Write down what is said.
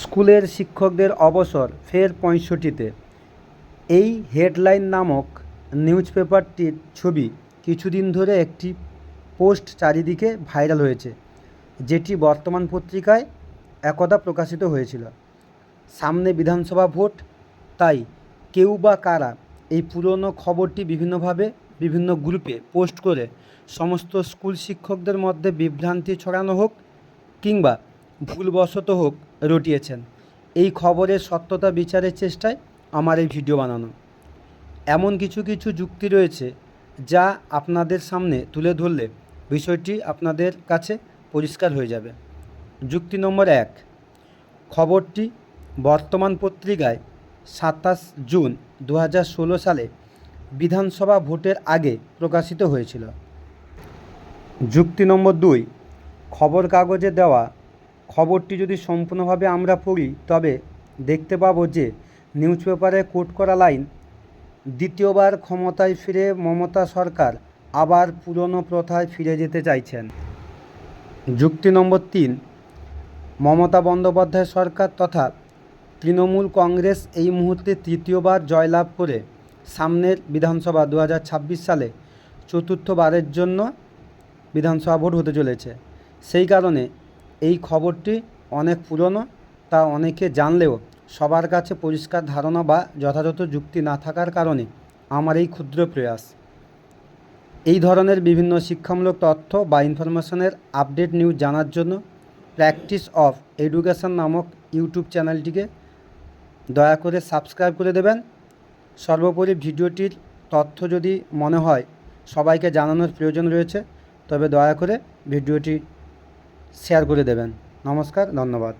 স্কুলের শিক্ষকদের অবসর ফের পঁয়ষট্টিতে। এই হেডলাইন নামক নিউজ পেপারটির ছবি কিছুদিন ধরে একটি পোস্ট চারিদিকে ভাইরাল হয়েছে, যেটি বর্তমান পত্রিকায় একদা প্রকাশিত হয়েছিল। সামনে বিধানসভা ভোট, তাই কেউ বা কারা এই পুরনো খবরটি বিভিন্নভাবে বিভিন্ন গ্রুপে পোস্ট করে সমস্ত স্কুল শিক্ষকদের মধ্যে বিভ্রান্তি ছড়ানো হোক কিংবা ভুলবশত হোক, রটিয়েছেন। এই খবরের সত্যতা বিচারের চেষ্টায় আমার এই ভিডিও বানানো। এমন কিছু কিছু যুক্তি রয়েছে যা আপনাদের সামনে তুলে ধরলে বিষয়টি আপনাদের কাছে পরিষ্কার হয়ে যাবে। যুক্তি নম্বর এক, খবরটি বর্তমান পত্রিকায় সাতাশ জুন দু হাজার ষোলো সালে বিধানসভা ভোটের আগে প্রকাশিত হয়েছিল। যুক্তি নম্বর দুই খবর কাগজে দেওয়া খবরটি যদি সম্পূর্ণভাবে আমরা পড়ি, তবে দেখতে পাব যে নিউজ পেপারে কোট করা লাইন, দ্বিতীয়বার ক্ষমতায় ফিরে মমতা সরকার আবার পুরনো প্রথায় ফিরে যেতে চাইছেন। যুক্তি নম্বর তিন, মমতা বন্দ্যোপাধ্যায় সরকার তথা তৃণমূল কংগ্রেস এই মুহূর্তে তৃতীয়বার জয়লাভ করে সামনের বিধানসভা দু হাজার ছাব্বিশ সালে চতুর্থবারের জন্য বিধানসভা ভোট হতে চলেছে। সেই কারণে এই খবরটি অনেক পুরনো, তা অনেকে জানলেও সবার কাছে পরিষ্কার ধারণা বা যথাযথ যুক্তি না থাকার কারণে আমার এই ক্ষুদ্র প্রয়াস। এই ধরনের বিভিন্ন শিক্ষামূলক তথ্য বা ইনফরমেশনের আপডেট নিউজ জানার জন্য প্র্যাকটিস অফ এডুকেশন নামক ইউটিউব চ্যানেলটিকে দয়া করে সাবস্ক্রাইব করে দেবেন। সর্বোপরি ভিডিওটির তথ্য যদি মনে হয় সবাইকে জানানোর প্রয়োজন রয়েছে, তবে দয়া করে ভিডিওটি শেয়ার করে দেবেন। নমস্কার ধন্যবাদ।